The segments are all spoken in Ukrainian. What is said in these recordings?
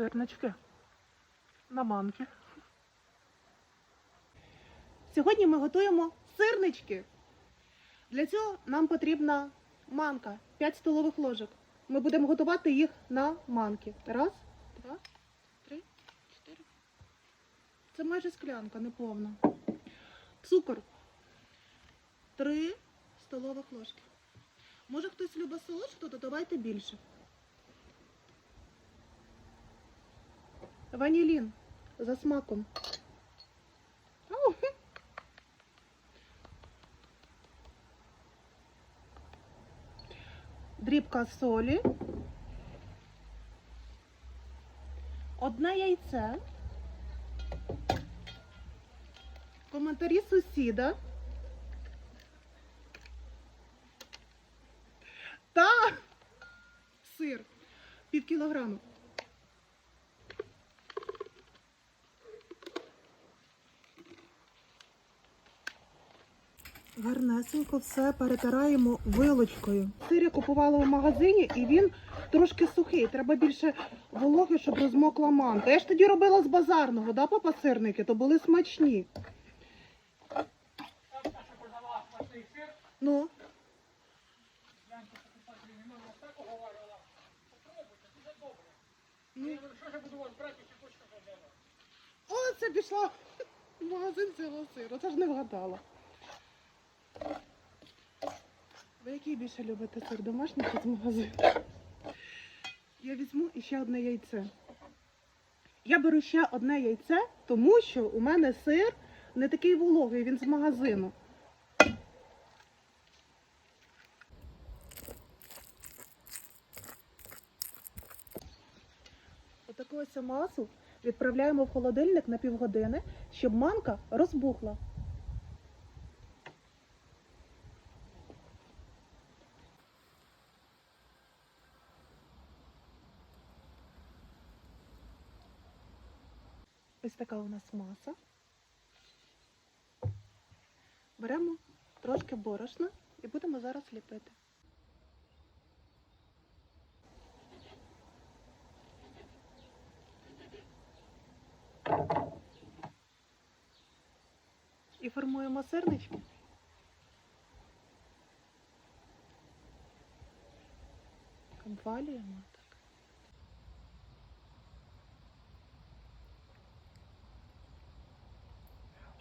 сирнички на манки. Сьогодні ми готуємо сирнички. Для цього нам потрібна манка 5 столових ложок. Ми будемо готувати їх на манки. Раз, два, три, чотири. Це майже склянка, не повна. Цукор. Три столових ложки. Може хтось любить солодше, то додавайте більше. Ванілін за смаком. Дрібка солі. Одне яйце. Коментарі сусіда. Та сир. Пів кілограму. Гарнесенько все перетираємо вилочкою. Сир я купувала в магазині і він трошки сухий. Треба більше вологи, щоб розмокла манка. Я ж тоді робила з базарного, да, папа сирники, то були смачні. Ну. Ну. О, це пішла в магазин цього сиру. Це ж не вгадала. Ви який більше любите сир? Домашній чи з магазину? Я візьму іще одне яйце. Я беру ще одне яйце, тому що у мене сир не такий вологий, він з магазину. Отаку ось масу відправляємо в холодильник на півгодини, щоб манка розбухла. Ось така у нас маса. Беремо трошки борошна і будемо зараз ліпити. І формуємо сирнички. Обвалюємо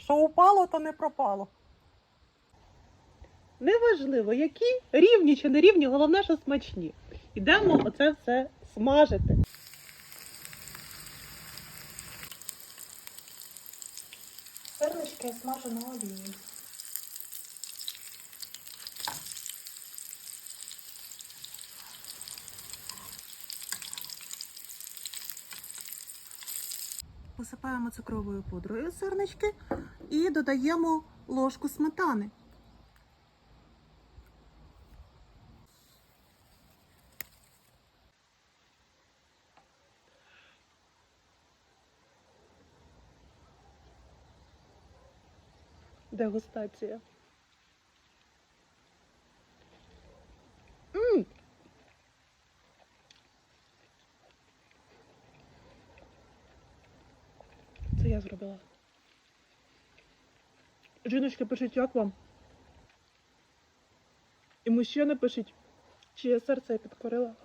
Що упало, то не пропало. Неважливо, які рівні чи не рівні, головне, що смачні. Ідемо оце все смажити. Сирнички я смажу на олії. Посипаємо цукровою пудрою сирнички і додаємо ложку сметани. Дегустація. М! Це я зробила. Жіночка, пишіть, як вам? І мужчина пишіть, чиє серце я підкорила.